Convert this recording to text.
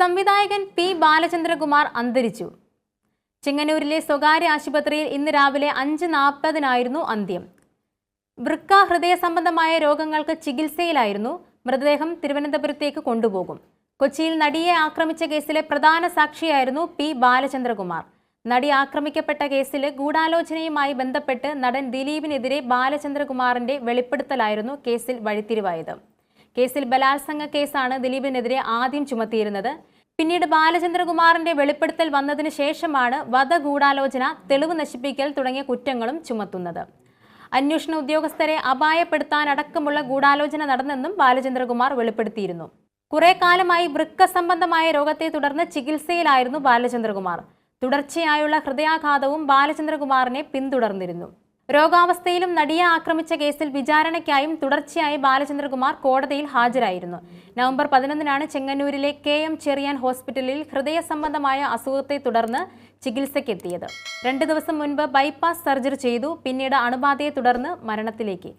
സംവിധായകൻ പി ബാലചന്ദ്രകുമാർ അന്തരിച്ചു. ചെങ്ങന്നൂരിലെ സ്വകാര്യ ആശുപത്രിയിൽ ഇന്ന് രാവിലെ അഞ്ച് നാൽപ്പതിനായിരുന്നു അന്ത്യം. വൃക്ക ഹൃദയ സംബന്ധമായ രോഗങ്ങൾക്ക് ചികിത്സയിലായിരുന്നു മൃതദേഹം തിരുവനന്തപുരത്തേക്ക് കൊണ്ടുപോകും. കൊച്ചിയിൽ നടിയെ ആക്രമിച്ച കേസിലെ പ്രധാന സാക്ഷിയായിരുന്നു പി ബാലചന്ദ്രകുമാർ. നടി ആക്രമിക്കപ്പെട്ട കേസിൽ ഗൂഢാലോചനയുമായി ബന്ധപ്പെട്ട് നടൻ ദിലീപിനെതിരെ ബാലചന്ദ്രകുമാറിന്റെ വെളിപ്പെടുത്തലായിരുന്നു കേസിൽ വഴിത്തിരിവായത്. കേസിൽ ബലാത്സംഗ കേസാണ് ദിലീപിനെതിരെ ആദ്യം ചുമത്തിയിരുന്നത്. പിന്നീട് ബാലചന്ദ്രകുമാറിന്റെ വെളിപ്പെടുത്തൽ വന്നതിന് ശേഷമാണ് വധഗൂഢാലോചന തെളിവ് നശിപ്പിക്കൽ തുടങ്ങിയ കുറ്റങ്ങളും ചുമത്തുന്നത്. അന്വേഷണ ഉദ്യോഗസ്ഥരെ അപായപ്പെടുത്താനടക്കമുള്ള ഗൂഢാലോചന നടന്നെന്നും ബാലചന്ദ്രകുമാർ വെളിപ്പെടുത്തിയിരുന്നു. കുറെ കാലമായി വൃക്ക സംബന്ധമായ രോഗത്തെ തുടർന്ന് ചികിത്സയിലായിരുന്നു ബാലചന്ദ്രകുമാർ. തുടർച്ചയായുള്ള ഹൃദയാഘാതവും ബാലചന്ദ്രകുമാറിനെ പിന്തുടർന്നിരുന്നു. രോഗാവസ്ഥയിലും നടിയെ ആക്രമിച്ച കേസിൽ വിചാരണയ്ക്കായും തുടർച്ചയായി ബാലചന്ദ്രകുമാർ കോടതിയിൽ ഹാജരായിരുന്നു. നവംബർ പതിനൊന്നിനാണ് ചെങ്ങന്നൂരിലെ കെ എം ചെറിയാൻ ഹോസ്പിറ്റലിൽ ഹൃദയ സംബന്ധമായ അസുഖത്തെ തുടർന്ന് ചികിത്സയ്ക്കെത്തിയത്. രണ്ട് ദിവസം മുൻപ് ബൈപ്പാസ് സർജറി ചെയ്തു പിന്നീട് അണുബാധയെ തുടർന്ന് മരണത്തിലേക്ക്.